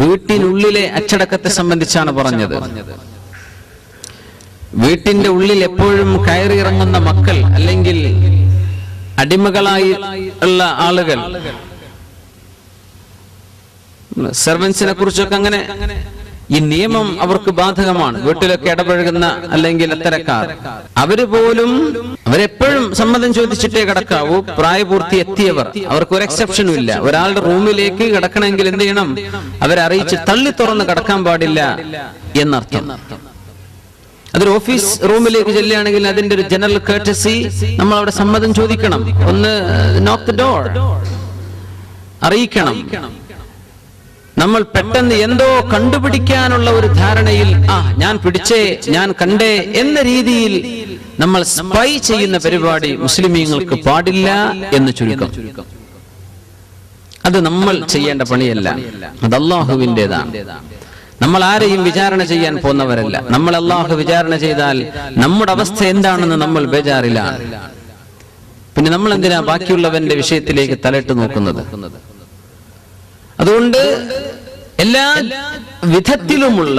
വീട്ടിനുള്ളിലെ അച്ചടക്കത്തെ സംബന്ധിച്ചാണ് പറഞ്ഞത്. വീട്ടിന്റെ ഉള്ളിൽ എപ്പോഴും കയറി ഇറങ്ങുന്ന മക്കൾ അല്ലെങ്കിൽ അടിമകളായി ഉള്ള ആളുകൾ സെർവൻസിനെ കുറിച്ചൊക്കെ അങ്ങനെ ഈ നിയമം അവർക്ക് ബാധകമാണ്. വീട്ടിലൊക്കെ ഇടപഴകുന്ന അല്ലെങ്കിൽ അത്തരക്കാർ. അവർ പോലും അവരെപ്പോഴും സമ്മതം ചോദിച്ചിട്ടേ കിടക്കാവൂ. പ്രായപൂർത്തി എത്തിയവർ. അവർക്ക് ഒരു എക്സെപ്ഷനും ഇല്ല. ഒരാളുടെ റൂമിലേക്ക് കിടക്കണമെങ്കിൽ എന്ത് ചെയ്യണം? അവരറിയിച്ച് തള്ളി തുറന്ന് കിടക്കാൻ പാടില്ല എന്നർത്ഥം. അതൊരു ഓഫീസ് റൂമിലേക്ക് ചെല്ലുകയാണെങ്കിൽ അതിന്റെ ഒരു ജനറൽ കേട്ടസി നമ്മൾ അവിടെ സമ്മതം ചോദിക്കണം. ഒന്ന് നോക്ക് ദ ഡോർ അറിയിക്കണം. നമ്മൾ പെട്ടെന്ന് എന്തോ കണ്ടുപിടിക്കാനുള്ള ഒരു ധാരണയിൽ ആ ഞാൻ പിടിച്ചേ ഞാൻ കണ്ടേ എന്ന രീതിയിൽ നമ്മൾ സ്പൈ ചെയ്യുന്ന പരിപാടി മുസ്ലിമീങ്ങൾക്ക് പാടില്ല എന്ന് ചുരുക്കം. അത് നമ്മൾ ചെയ്യേണ്ട പണിയല്ല. അത് അള്ളാഹുവിന്റെതാണ് നമ്മൾ ആരെയും വിചാരണ ചെയ്യാൻ പോകുന്നവരല്ല. നമ്മൾ അള്ളാഹു വിചാരണ ചെയ്താൽ നമ്മുടെ അവസ്ഥ എന്താണെന്ന് നമ്മൾ ബേജാറിലാണ്. പിന്നെ നമ്മൾ എന്തിനാ ബാക്കിയുള്ളവന്റെ വിഷയത്തിലേക്ക് തലയിട്ട് നോക്കുന്നത്? അതുകൊണ്ട് എല്ലാ വിധത്തിലുമുള്ള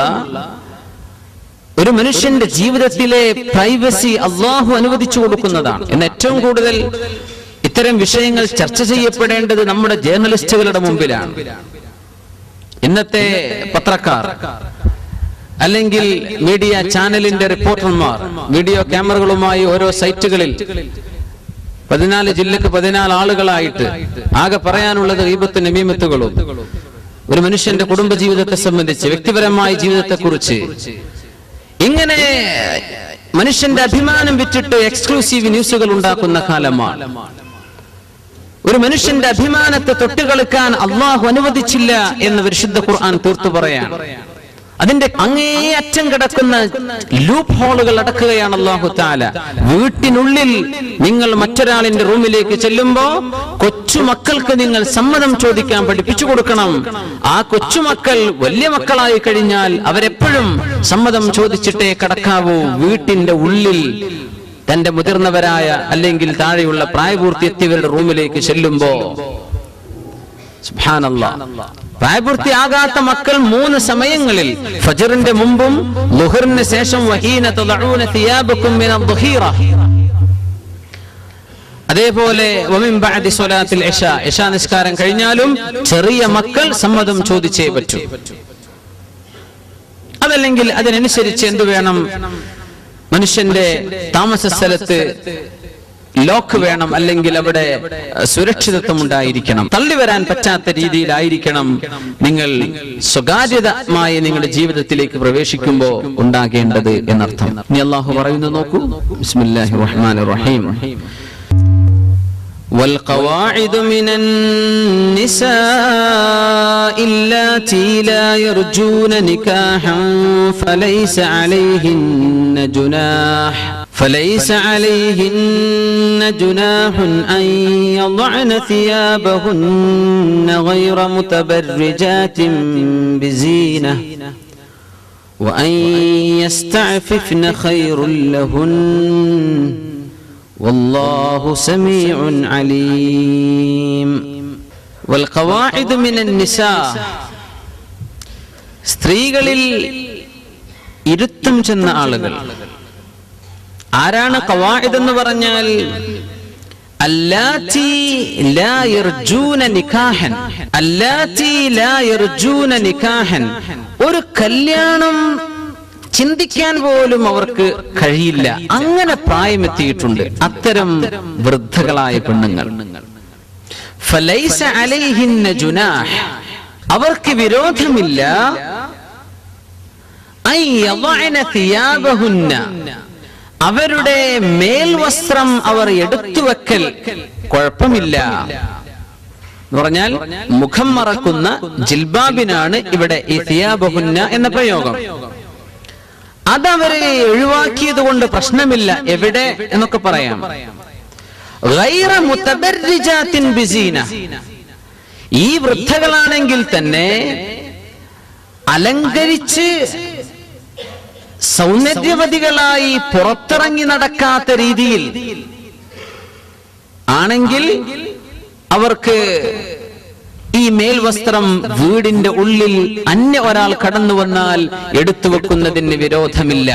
ഒരു മനുഷ്യന്റെ ജീവിതത്തിലെ പ്രൈവസി അള്ളാഹു അനുവദിച്ചു കൊടുക്കുന്നതാണ്. എന്ന ഏറ്റവും കൂടുതൽ ഇത്തരം വിഷയങ്ങൾ ചർച്ച ചെയ്യപ്പെടേണ്ടത് നമ്മുടെ ജേർണലിസ്റ്റുകളുടെ മുമ്പിലാണ്. ഇന്നത്തെ പത്രക്കാർ അല്ലെങ്കിൽ മീഡിയ ചാനലിന്റെ റിപ്പോർട്ടർമാർ വീഡിയോ ക്യാമറകളുമായി ഓരോ സൈറ്റുകളിൽ പതിനാല് ജില്ലക്ക് പതിനാല് ആളുകളായിട്ട് ആകെ പറയാനുള്ളത് ഈപത്ത് നമീമത്തുകളും. ഒരു മനുഷ്യന്റെ കുടുംബ ജീവിതത്തെ സംബന്ധിച്ച് വ്യക്തിപരമായ ജീവിതത്തെ കുറിച്ച് ഇങ്ങനെ മനുഷ്യന്റെ അഭിമാനം വിറ്റിട്ട് എക്സ്ക്ലൂസീവ് ന്യൂസുകൾ ഉണ്ടാക്കുന്ന കാലമാണ്. ഒരു മനുഷ്യന്റെ അഭിമാനത്തെ തൊട്ടുകളിക്കാൻ അള്ളാഹു അനുവദിച്ചില്ല എന്ന് വിശുദ്ധ ഖുർആൻ തീർത്തു പറയാൻ അതിന്റെ അങ്ങേയറ്റം കിടക്കുന്ന ലൂപ്പ് ഹോളുകൾ അടക്കുകയാണ് അള്ളാഹു താല വീട്ടിനുള്ളിൽ നിങ്ങൾ മറ്റൊരാളിന്റെ റൂമിലേക്ക് ചെല്ലുമ്പോ കൊച്ചുമക്കൾക്ക് നിങ്ങൾ സമ്മതം ചോദിക്കാൻ പഠിപ്പിച്ചു കൊടുക്കണം. ആ കൊച്ചുമക്കൾ വലിയ മക്കളായി കഴിഞ്ഞാൽ അവരെപ്പോഴും സമ്മതം ചോദിച്ചിട്ടേ കടക്കാവൂ. വീട്ടിന്റെ ഉള്ളിൽ തന്റെ മുതിർന്നവരായ അല്ലെങ്കിൽ താഴെയുള്ള പ്രായപൂർത്തി എത്തിയവരുടെ റൂമിലേക്ക് ചെല്ലുമ്പോ. സുബ്ഹാനല്ലാ. പ്രായപൂർത്തിയാകാത്ത മക്കൾ മൂന്ന് സമയങ്ങളിൽ ഫജറിന്റെ മുമ്പും ലുഹറിന് ശേഷം അതേപോലെ നിസ്കാരം കഴിഞ്ഞാലും ചെറിയ മക്കൾ സമ്മതം ചോദിച്ചേ പറ്റൂ. അതല്ലെങ്കിൽ അതിനനുസരിച്ച് എന്തു വേണം? മനുഷ്യന്റെ താമസ സ്ഥലത്ത് ലോക്ക് വേണം അല്ലെങ്കിൽ അവിടെ അഹ്, സുരക്ഷിതത്വം ഉണ്ടായിരിക്കണം തള്ളി വരാൻ പറ്റാത്ത രീതിയിലായിരിക്കണം നിങ്ങൾ സ്വകാര്യതമായ നിങ്ങളുടെ ജീവിതത്തിലേക്ക് പ്രവേശിക്കുമ്പോൾ ഉണ്ടാകേണ്ടത് എന്നർത്ഥം ഇനി അള്ളാഹു പറയുന്നത് നോക്കൂ ബിസ്മില്ലാഹി റഹ്മാൻ റഹീം والقواعد من النساء اللاتي لا يرجون نكاحا فليس عليهن جناح فليس عليهن جناح أن يضعن ثيابهن غير متبرجات بزينة وأن يستعففن خير لهن والله سميع عليم والقواعد من النساء സ്ത്രീകളിൽ ഇരുത്തം ചെന്ന ആളുകൾ ആരാണ് കവായിദ് എന്ന് പറഞ്ഞാൽ ഒരു കല്യാണം ചിന്തിക്കാൻ പോലും അവർക്ക് കഴിയില്ല. അങ്ങനെ പ്രായമെത്തിയിട്ടുണ്ട്. അത്തരം വൃദ്ധകളായ പെണ്ണുങ്ങൾ. അവർക്ക് വിരോധമില്ല. അവരുടെ മേൽവസ്ത്രം അവർ എടുത്തു വെക്കൽ കുഴപ്പമില്ല. എന്ന് പറഞ്ഞാൽ മുഖം മറക്കുന്ന ജിൽബാബിനാണ് ഇവിടെ ഈ തിയാബഹുന്ന എന്ന പ്രയോഗം. അതവരെ ഒഴിവാക്കിയത് കൊണ്ട് പ്രശ്നമില്ല. എവിടെ എന്നൊക്കെ പറയാം. ഈ വൃദ്ധകളാണെങ്കിൽ തന്നെ അലങ്കരിച്ച് സൗന്ദര്യവതികളായി പുറത്തിറങ്ങി നടക്കാത്ത രീതിയിൽ ആണെങ്കിൽ അവർക്ക് ഈ മേൽവസ്ത്രം വീടിന്റെ ഉള്ളിൽ അന്യ ഒരാൾ കടന്നു വന്നാൽ എടുത്തു വെക്കുന്നതിന് വിരോധമില്ല.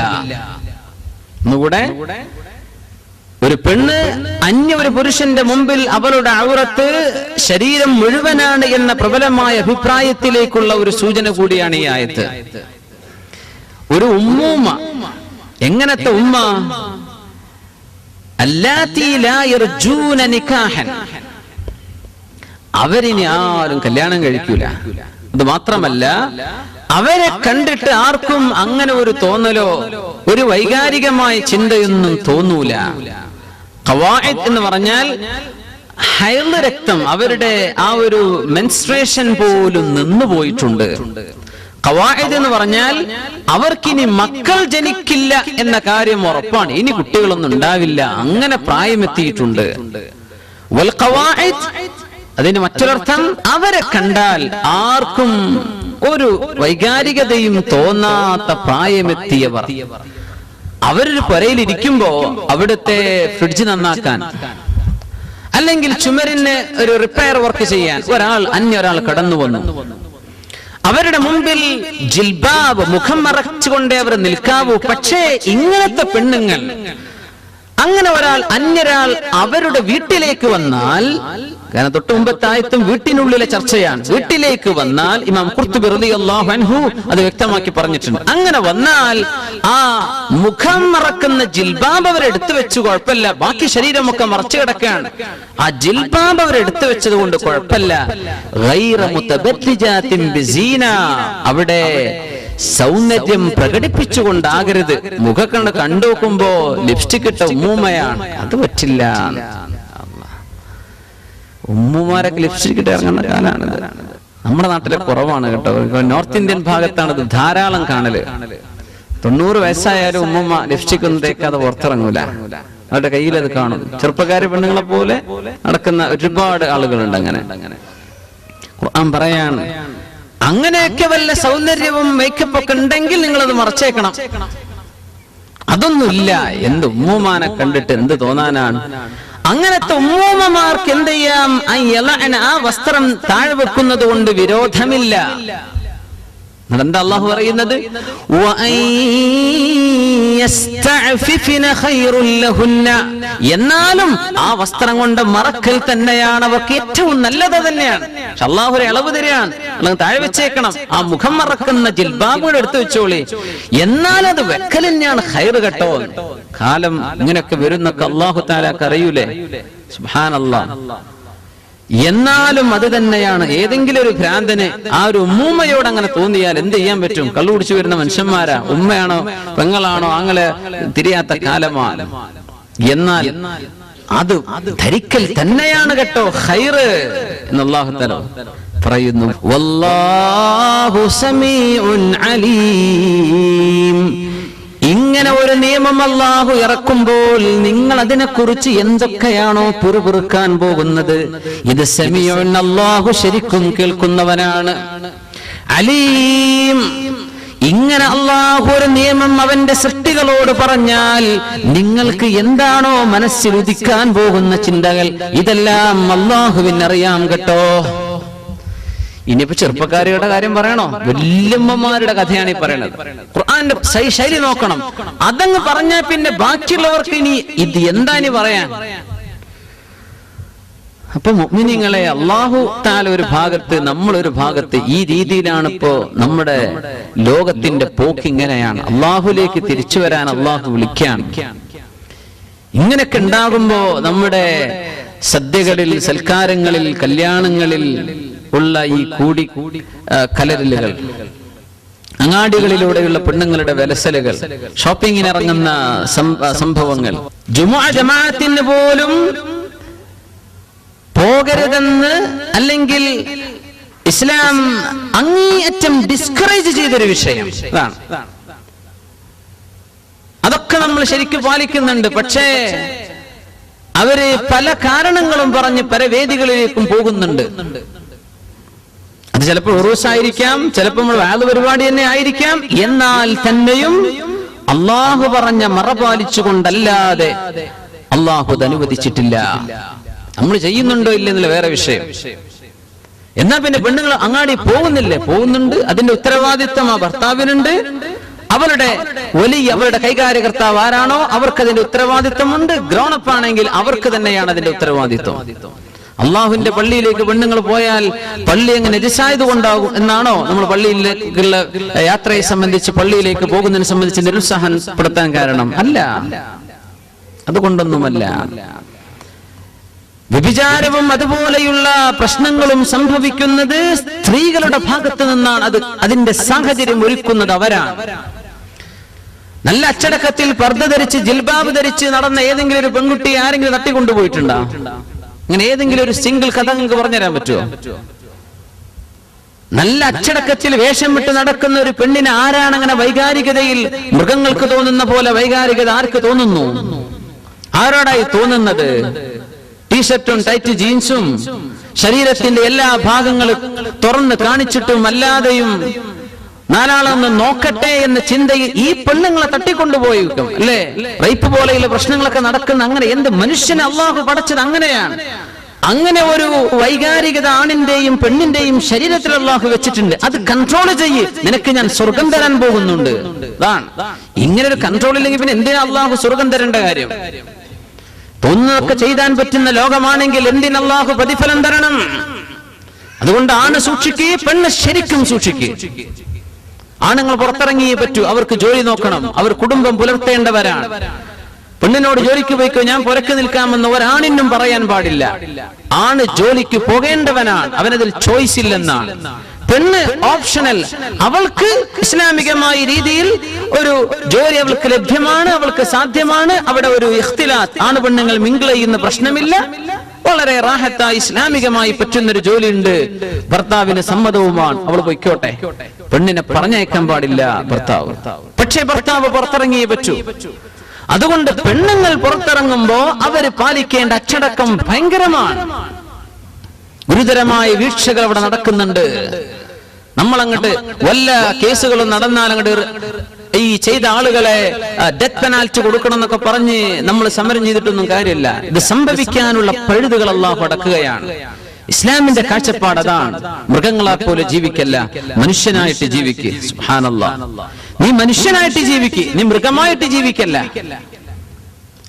ഒന്നുകൂടെ? ഒരു പെണ്ണ് അന്യ ഒരു പുരുഷന്റെ മുമ്പിൽ അവളുടെ ഔറത്ത് ശരീരം മുഴുവനാണ് എന്ന പ്രബലമായ അഭിപ്രായത്തിലേക്കുള്ള ഒരു സൂചന കൂടിയാണ് ഈ ആയത്ത്. ഒരു ഉമ്മൂമ്മ എങ്ങനത്തെ ഉമ്മ? അവരിനി ആരും കല്യാണം കഴിക്കൂല. അത് മാത്രമല്ല അവരെ കണ്ടിട്ട് ആർക്കും അങ്ങനെ ഒരു തോന്നലോ ഒരു വൈകാരികമായ ചിന്തയൊന്നും തോന്നൂല. ഖവാഇദ് എന്ന് പറഞ്ഞാൽ ഹൈദ് രക്തം അവരുടെ ആ ഒരു മെൻസ്ട്രേഷൻ പോലും നിന്നു പോയിട്ടുണ്ട് ഖവാഇദ് എന്ന് പറഞ്ഞാൽ അവർക്കിനി മക്കൾ ജനിക്കില്ല എന്ന കാര്യം ഉറപ്പാണ്. ഇനി കുട്ടികളൊന്നും ഉണ്ടാവില്ല. അങ്ങനെ പ്രായമെത്തിയിട്ടുണ്ട്. അതിന് മറ്റൊരർത്ഥം അവരെ കണ്ടാൽ ആർക്കും ഒരു വൈകാരികതയും തോന്നാത്ത പ്രായമെത്തിയവർ. അവരൊരു പുരയിലിരിക്കുമ്പോ അവിടുത്തെ ഫ്രിഡ്ജ് നന്നാക്കാൻ അല്ലെങ്കിൽ ചുമരിന് ഒരു റിപ്പയർ വർക്ക് ചെയ്യാൻ ഒരാൾ അന്യ ഒരാൾ കടന്നു വന്നു അവരുടെ മുമ്പിൽ ജിൽബാബ് മുഖം മറച്ചുകൊണ്ടേ അവർ നിൽക്കാവൂ. പക്ഷേ ഇങ്ങനത്തെ പെണ്ണുങ്ങൾ അങ്ങനെ ഒരാൾ അന്യരാൾ അവരുടെ വീട്ടിലേക്ക് വന്നാൽ കാരണം തൊട്ട് മുമ്പത്തായത്തും വീട്ടിനുള്ളിലെ ചർച്ചയാണ്. വീട്ടിലേക്ക് വന്നാൽ ഇമാം കുർത്തുബി റളിയല്ലാഹു അൻഹു അത് വ്യക്തമാക്കി പറഞ്ഞിട്ടുണ്ട്. അങ്ങനെ വന്നാൽ ആ മുഖം മറക്കുന്ന ജിൽബാബ് അവർ എടുത്തു വെച്ചു കുഴപ്പമില്ല. ബാക്കി ശരീരമൊക്കെ മറച്ചു കിടക്കുകയാണ്. ആ ജിൽബാബ് അവർ എടുത്തു വെച്ചത് കൊണ്ട് കുഴപ്പമില്ല. അവിടെ സൗന്ദര്യം പ്രകടിപ്പിച്ചുകൊണ്ടാകരുത്. മുഖക്കണ്ട് കണ്ടു നോക്കുമ്പോ ലിപ്സ്റ്റിക് ഇട്ട ഉമ്മൂമ്മയാണ്. അത് പറ്റില്ല. ഉമ്മുമാരൊക്കെ ലിപ്സ്റ്റിക് ഇറങ്ങുന്ന കാലാണിത് നമ്മുടെ നാട്ടിലെ കുറവാണ് കേട്ടോ. നോർത്ത് ഇന്ത്യൻ ഭാഗത്താണ് ഇത് ധാരാളം കാണൽ. തൊണ്ണൂറ് വയസ്സായാലും ഉമ്മമ്മ ലിപ്സ്റ്റിക് ഒന്നും തേക്കാതെ പുറത്തിറങ്ങൂല. അവരുടെ കയ്യിൽ അത് കാണും. ചെറുപ്പക്കാരി പെണ്ണുങ്ങളെ പോലെ നടക്കുന്ന ഒരുപാട് ആളുകളുണ്ട് അങ്ങനെ. ഖുർആൻ പറയാണ് അങ്ങനെയൊക്കെ വല്ല സൗന്ദര്യവും മേക്കപ്പ് ഒക്കെ ഉണ്ടെങ്കിൽ നിങ്ങൾ അത് മറച്ചേക്കണം. അതൊന്നുമില്ല. എന്ത് ഉമ്മുമാനെ കണ്ടിട്ട് എന്ത് തോന്നാനാണ്? അങ്ങനത്തെ ഉമ്മൂമ്മമാർക്ക് എന്ത് ചെയ്യാം ആ വസ്ത്രം താഴെ വെക്കുന്നത് കൊണ്ട് വിരോധമില്ല. എന്താ അള്ളാഹു പറയുന്നത്. എന്നാലും ആ വസ്ത്രം കൊണ്ട് മറക്കൽ തന്നെയാണ് അവർക്ക് ഏറ്റവും നല്ലത് തന്നെയാണ്. അള്ളാഹു ഒരു ഇളവ് തരികയാണ്. അല്ലെങ്കിൽ താഴെ വെച്ചേക്കണം. ആ മുഖം മറക്കുന്ന ജിൽബാബുകൾ എടുത്തു വെച്ചോളി. എന്നാൽ അത് തന്നെയാണ് ഹൈറ് കേട്ടോ. കാലം ഇങ്ങനെയൊക്കെ വരുന്നൊക്കെ അള്ളാഹു താലാക്ക് അറിയൂലേ? സുബ്ഹാനല്ലാ. എന്നാലും അത് തന്നെയാണ്. ഏതെങ്കിലും ഒരു ഭ്രാന്തന് ആ ഒരു ഉമ്മൂമ്മയോട് അങ്ങനെ തോന്നിയാൽ എന്ത് ചെയ്യാൻ പറ്റും? കള്ളു കുടിച്ചു വരുന്ന മനുഷ്യന്മാരാ. ഉമ്മയാണോ പെങ്ങളാണോ അങ്ങനെ തിരിയാത്ത കാലമാണ് എന്നാൽ അത് ധരിക്കൽ തന്നെയാണ് കേട്ടോ. ഹൈറ് എന്ന് അല്ലാഹു തആല പറയുന്നു. വല്ലാഹു സമീഉൻ അലീം. ഇങ്ങനെ ഒരു നിയമം അല്ലാഹു ഇറക്കുമ്പോൾ നിങ്ങൾ അതിനെക്കുറിച്ച് എന്തൊക്കെയാണോ പുറപുറുക്കാൻ പോകുന്നത്? ഇത് സെമിയോൻ അള്ളാഹു ശരിക്കും കേൾക്കുന്നവനാണ്. അലീം. ഇങ്ങനെ അള്ളാഹു ഒരു നിയമം അവന്റെ സൃഷ്ടികളോട് പറഞ്ഞാൽ നിങ്ങൾക്ക് എന്താണോ മനസ്സിൽ ഉദിക്കാൻ പോകുന്ന ചിന്തകൾ ഇതെല്ലാം അള്ളാഹുവിനറിയാം കേട്ടോ. ഇനിയിപ്പോ ചെറുപ്പക്കാരികളുടെ കാര്യം പറയണോ? വല്യമ്മമാരുടെ കഥയാണ് ഈ പറയണത്. ഖുർആന്റെ ശൈലി നോക്കണം. അതങ്ങ് പറഞ്ഞാൽ പിന്നെ ബാക്കിയുള്ളവർക്ക് ഇനി ഇത് എന്താ ഇനി പറയാൻ? അപ്പൊ മുഅ്മിനീങ്ങളെ അള്ളാഹു ഒരു ഭാഗത്ത് നമ്മളൊരു ഭാഗത്ത് ഈ രീതിയിലാണ് ഇപ്പോ നമ്മുടെ ലോകത്തിന്റെ പോക്ക് ഇങ്ങനെയാണ്. അള്ളാഹുലേക്ക് തിരിച്ചു വരാൻ അള്ളാഹു വിളിക്കാൻ ഇങ്ങനെയൊക്കെ ഉണ്ടാകുമ്പോ നമ്മുടെ സദ്യകളിൽ സൽക്കാരങ്ങളിൽ കല്യാണങ്ങളിൽ ഉള്ള ഈ കൂടി കലരലുകൾ. അങ്ങാടികളിലൂടെയുള്ള പെണ്ണുങ്ങളുടെ വിലസലുകൾ ഷോപ്പിങ്ങിന് ഇറങ്ങുന്ന സംഭവങ്ങൾ. ജുമുഅ ജമാഅത്തിന് പോലും പോകരുതെന്ന് അല്ലെങ്കിൽ ഇസ്ലാം അങ്ങേയറ്റം ഡിസ്കറേജ് ചെയ്തൊരു വിഷയം. അതൊക്കെ നമ്മൾ ശരിക്കും പാലിക്കുന്നുണ്ട്. പക്ഷേ അവർ പല കാരണങ്ങളും പറഞ്ഞ് പല വേദികളിലേക്കും പോകുന്നുണ്ട്. ചിലപ്പോൾ ഉറൂസായിരിക്കാം ചിലപ്പോൾ നമ്മൾ വാത് പരിപാടി തന്നെ ആയിരിക്കാം. എന്നാൽ തന്നെയും അള്ളാഹു പറഞ്ഞ മറ പാലിച്ചുകൊണ്ടല്ലാതെ അള്ളാഹു അനുവദിച്ചിട്ടില്ല. നമ്മൾ ചെയ്യുന്നുണ്ടോ ഇല്ലെന്നുള്ള വേറെ വിഷയം. എന്നാ പിന്നെ പെണ്ണുങ്ങൾ അങ്ങാടി പോകുന്നില്ലേ? പോകുന്നുണ്ട്. അതിന്റെ ഉത്തരവാദിത്തം ആ ഭർത്താവിനുണ്ട്. അവരുടെ വലിയ അവരുടെ കൈകാര്യകർത്താവ് ആരാണോ? അവർക്ക് അതിന്റെ ഉത്തരവാദിത്വമുണ്ട്. ഗ്രോണപ്പ് ആണെങ്കിൽ അവർക്ക് തന്നെയാണ് അതിന്റെ ഉത്തരവാദിത്വം. അള്ളാഹുവിന്റെ പള്ളിയിലേക്ക് പെണ്ണുങ്ങൾ പോയാൽ പള്ളി എങ്ങനെ നജസായത് കൊണ്ടാകും എന്നാണോ നമ്മൾ പള്ളിയിലേക്കുള്ള യാത്രയെ സംബന്ധിച്ച് പള്ളിയിലേക്ക് പോകുന്നതിനെ സംബന്ധിച്ച് നിരുത്സാഹപ്പെടുത്താൻ കാരണം? അല്ല. അതുകൊണ്ടൊന്നുമല്ല. വ്യഭിചാരവും അതുപോലെയുള്ള പ്രശ്നങ്ങളും സംഭവിക്കുന്നത് സ്ത്രീകളുടെ ഭാഗത്ത് നിന്നാണ്. അത് അതിന്റെ സാഹചര്യം ഒരുക്കുന്നത് അവരാണ്. നല്ല അച്ചടക്കത്തിൽ പർദ്ദ ധരിച്ച് ജിൽബാബ് ധരിച്ച് നടന്ന ഏതെങ്കിലും ഒരു പെൺകുട്ടിയെ ആരെങ്കിലും തട്ടിക്കൊണ്ടുപോയിട്ടുണ്ടോ? അങ്ങനെ ഏതെങ്കിലും ഒരു സിംഗിൾ കഥ നിങ്ങൾക്ക് പറഞ്ഞുതരാൻ പറ്റുമോ? നല്ല അച്ചടക്കത്തിൽ വേഷം വിട്ട് നടക്കുന്ന ഒരു പെണ്ണിന് ആരാണ് അങ്ങനെ വൈകാരികതയിൽ മൃഗങ്ങൾക്ക് തോന്നുന്ന പോലെ വൈകാരികത ആർക്ക് തോന്നുന്നു? ആരോടായി തോന്നുന്നത്? ടീഷർട്ടും ടൈറ്റ് ജീൻസും ശരീരത്തിന്റെ എല്ലാ ഭാഗങ്ങളും തുറന്ന് കാണിച്ചിട്ടും അല്ലാതെയും നാലാളൊന്ന് നോക്കട്ടെ എന്ന ചിന്തയിൽ ഈ പെണ്ണുങ്ങളെ തട്ടിക്കൊണ്ടുപോയിരിക്കും അല്ലേ? റേപ്പ് പോലെയുള്ള പ്രശ്നങ്ങളൊക്കെ നടക്കുന്ന അങ്ങനെ എന്ത് മനുഷ്യനെ അള്ളാഹു പടച്ചത് അങ്ങനെയാണ്. അങ്ങനെ ഒരു വൈകാരികത ആണിന്റെയും പെണ്ണിന്റെയും ശരീരത്തിൽ അള്ളാഹു വെച്ചിട്ടുണ്ട്. അത് കൺട്രോൾ ചെയ്യ്. നിനക്ക് ഞാൻ സ്വർഗം തരാൻ പോകുന്നുണ്ട്. അതാണ് ഇങ്ങനെ ഒരു കൺട്രോൾ ഇല്ലെങ്കിൽ പിന്നെ എന്തിനാ അള്ളാഹു സ്വർഗം തരേണ്ട കാര്യം? തോന്നൊക്കെ ചെയ്താൻ പറ്റുന്ന ലോകമാണെങ്കിൽ എന്തിന് അള്ളാഹു പ്രതിഫലം തരണം? അതുകൊണ്ട് ആണ് സൂക്ഷിക്കുകയും പെണ്ണ് ശരിക്കും സൂക്ഷിക്കുകയും ആണുങ്ങൾ പുറത്തിറങ്ങിയേ പറ്റൂ. അവർക്ക് ജോലി നോക്കണം. അവർ കുടുംബം പുലർത്തേണ്ടവരാണ്. പെണ്ണിനോട് ജോലിക്ക് പോയിക്കോ ഞാൻ പുരക്ക് നിൽക്കാമെന്ന് ഒരാണിനും പറയാൻ പാടില്ല. ആണ് ജോലിക്ക് പോകേണ്ടവനാണ്. അവനതിൽ ചോയ്സ് ഇല്ലെന്നാണ്. പെണ്ണ് ഓപ്ഷണൽ അവൾക്ക് ഇസ്ലാമികമായ രീതിയിൽ ഒരു ജോലി അവൾക്ക് ലഭ്യമാണ് അവൾക്ക് സാധ്യമാണ്. അവിടെ ഒരു ഇഖ്തിലാത്ത്. ആണ് പെണ്ണുങ്ങൾ മിങ്കിൾ ചെയ്യുന്ന പ്രശ്നമില്ല. വളരെ റാഹത്തായി ഇസ്ലാമികമായി പറ്റുന്നൊരു ജോലിയുണ്ട്. ഭർത്താവിന് സമ്മതവുമാണ്. അവൾ പൊയ്ക്കോട്ടെ. പെണ്ണിനെ പറഞ്ഞയക്കാൻ പാടില്ല ഭർത്താവ്. പക്ഷേ ഭർത്താവ് പുറത്തിറങ്ങിയേ പറ്റൂ. അതുകൊണ്ട് പെണ്ണുങ്ങൾ പുറത്തിറങ്ങുമ്പോ അവർ പാലിക്കേണ്ട അച്ചടക്കം ഭയങ്കരമാണ്. ഗുരുതരമായ വീഴ്ചകൾ അവിടെ നടക്കുന്നുണ്ട്. നമ്മൾ അങ്ങോട്ട് വല്ല കേസുകളും നടന്നാൽ അങ്ങോട്ട് ഈ ചെയ്ത ആളുകളെ ഡെത്ത് പെനാൽറ്റി കൊടുക്കണം എന്നൊക്കെ പറഞ്ഞ് നമ്മൾ സമരം ചെയ്തിട്ടൊന്നും കാര്യമില്ല. ഇത് സംഭവിക്കാനുള്ള പഴുതുകൾ അള്ളാഹു അടക്കുകയാണ്. ഇസ്ലാമിന്റെ കാഴ്ചപ്പാട് അതാണ്. മൃഗങ്ങളെ പോലെ ജീവിക്കല്ല. മനുഷ്യനായിട്ട് ജീവിക്ക്. നീ മനുഷ്യനായിട്ട് ജീവിക്ക്. നീ മൃഗമായിട്ട് ജീവിക്കല്ല.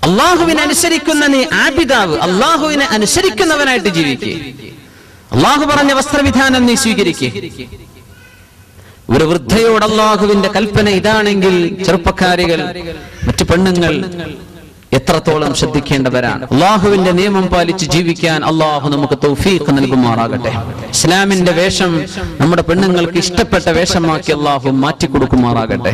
അള്ളാഹുവിനെ അനുസരിക്കുന്ന നീ ആപിതാവ് അള്ളാഹുവിനെ അനുസരിക്കുന്നവനായിട്ട് ജീവിക്ക്. അള്ളാഹു പറഞ്ഞ വസ്ത്രവിധാനം നീ സ്വീകരിക്ക്. ഒരു വൃദ്ധയോട് അള്ളാഹുവിന്റെ കൽപ്പന ഇതാണെങ്കിൽ ചെറുപ്പക്കാരികൾ മറ്റു പെണ്ണുങ്ങൾ എത്രത്തോളം ശ്രദ്ധിക്കേണ്ടവരാണ്? അള്ളാഹുവിന്റെ നിയമം പാലിച്ച് ജീവിക്കാൻ അള്ളാഹു നമുക്ക് തൗഫീഖ് നൽകുമാറാകട്ടെ. ഇസ്ലാമിന്റെ വേഷം നമ്മുടെ പെണ്ണുങ്ങൾക്ക് ഇഷ്ടപ്പെട്ട വേഷമാക്കി അള്ളാഹു മാറ്റിക്കൊടുക്കുമാറാകട്ടെ.